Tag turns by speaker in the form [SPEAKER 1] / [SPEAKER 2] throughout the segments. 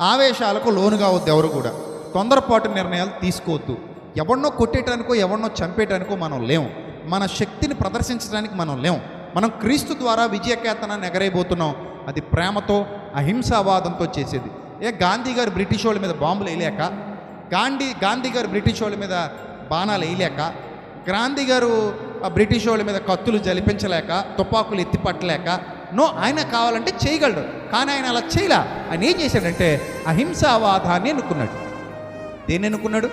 [SPEAKER 1] ఆవేశాలకు లోను కావద్దు ఎవరు కూడా. తొందరపాటు నిర్ణయాలు తీసుకోవద్దు. ఎవరినో కొట్టేయటానికో ఎవరినో చంపేయటానికో మనం లేము మన శక్తిని ప్రదర్శించడానికి మనం లేము మనం క్రీస్తు ద్వారా విజయకేతనాన్ని ఎగరైపోతున్నాం అది ప్రేమతో అహింసావాదంతో చేసేది. ఏ గాంధీ గారు బ్రిటిష్ వాళ్ళ మీద బాంబులు వేయలేక గాంధీ గాంధీ గారు బ్రిటిష్ వాళ్ళ మీద బాణాలు వేయలేక గాంధీ గారు బ్రిటిష్ వాళ్ళ మీద కత్తులు జలిపించలేక తుపాకులు ఎత్తిపట్టలేక నో ఆయన కావాలంటే చేయగలడు. కానీ ఆయన అలా చేయలే. ఆయన ఏం చేశాడంటే అహింసావాదాన్ని ఎన్నుకున్నాడు. దేన్ని ఎన్నుకున్నాడు?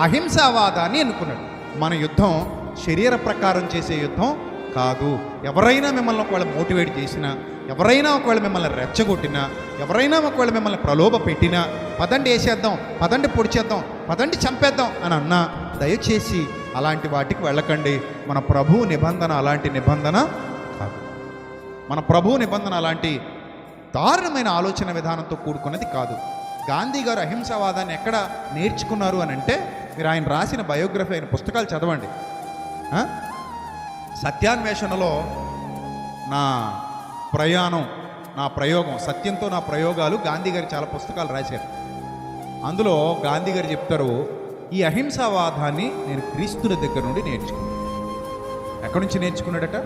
[SPEAKER 1] అహింసావాదాన్ని ఎన్నుకున్నాడు. మన యుద్ధం శరీర ప్రకారం చేసే యుద్ధం కాదు. ఎవరైనా మిమ్మల్ని ఒకవేళ మోటివేట్ చేసినా ఎవరైనా ఒకవేళ మిమ్మల్ని రెచ్చగొట్టినా ఎవరైనా ఒకవేళ మిమ్మల్ని ప్రలోభ పెట్టినా పదండి వేసేద్దాం పదండి పొడిచేద్దాం పదండి చంపేద్దాం అని అన్నా దయచేసి అలాంటి వాటికి వెళ్ళకండి. మన ప్రభు నిబంధన అలాంటి నిబంధన మన ప్రభు నిబంధన అలాంటి దారుణమైన ఆలోచన విధానంతో కూడుకున్నది కాదు. గాంధీ గారు అహింసావాదాన్ని ఎక్కడ నేర్చుకున్నారు అని అంటే మీరు ఆయన రాసిన బయోగ్రఫీ అయిన పుస్తకాలు చదవండి. సత్యాన్వేషణలో నా ప్రయాణం నా ప్రయోగం సత్యంతో నా ప్రయోగాలు గాంధీ గారు చాలా పుస్తకాలు రాశారు. అందులో గాంధీ గారు చెప్తారు ఈ అహింసావాదాన్ని నేను క్రీస్తుల దగ్గర నుండి నేర్చుకున్నాను. ఎక్కడి నుంచి నేర్చుకున్నాడట?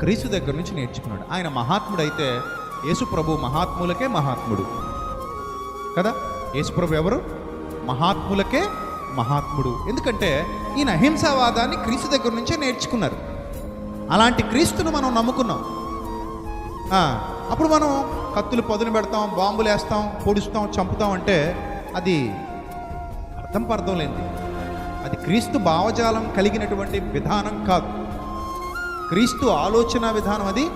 [SPEAKER 1] క్రీస్తు దగ్గర నుంచి నేర్చుకున్నాడు. ఆయన మహాత్ముడైతే యేసుప్రభు మహాత్ములకే మహాత్ముడు. కదా? యేసుప్రభు ఎవరు? మహాత్ములకే మహాత్ముడు. ఎందుకంటే ఈయన అహింసావాదాన్ని క్రీస్తు దగ్గర నుంచే నేర్చుకున్నారు. అలాంటి క్రీస్తును మనం నమ్ముకున్నాం. అప్పుడు మనం కత్తులు పదును పెడతాం బాంబులు వేస్తాం పొడుస్తాం చంపుతాం అంటే అది అర్థం పర్థం లేనిది. అది క్రీస్తు భావజాలం కలిగినటువంటి విధానం కాదు. క్రీస్తు ఆలోచన విధానం అది.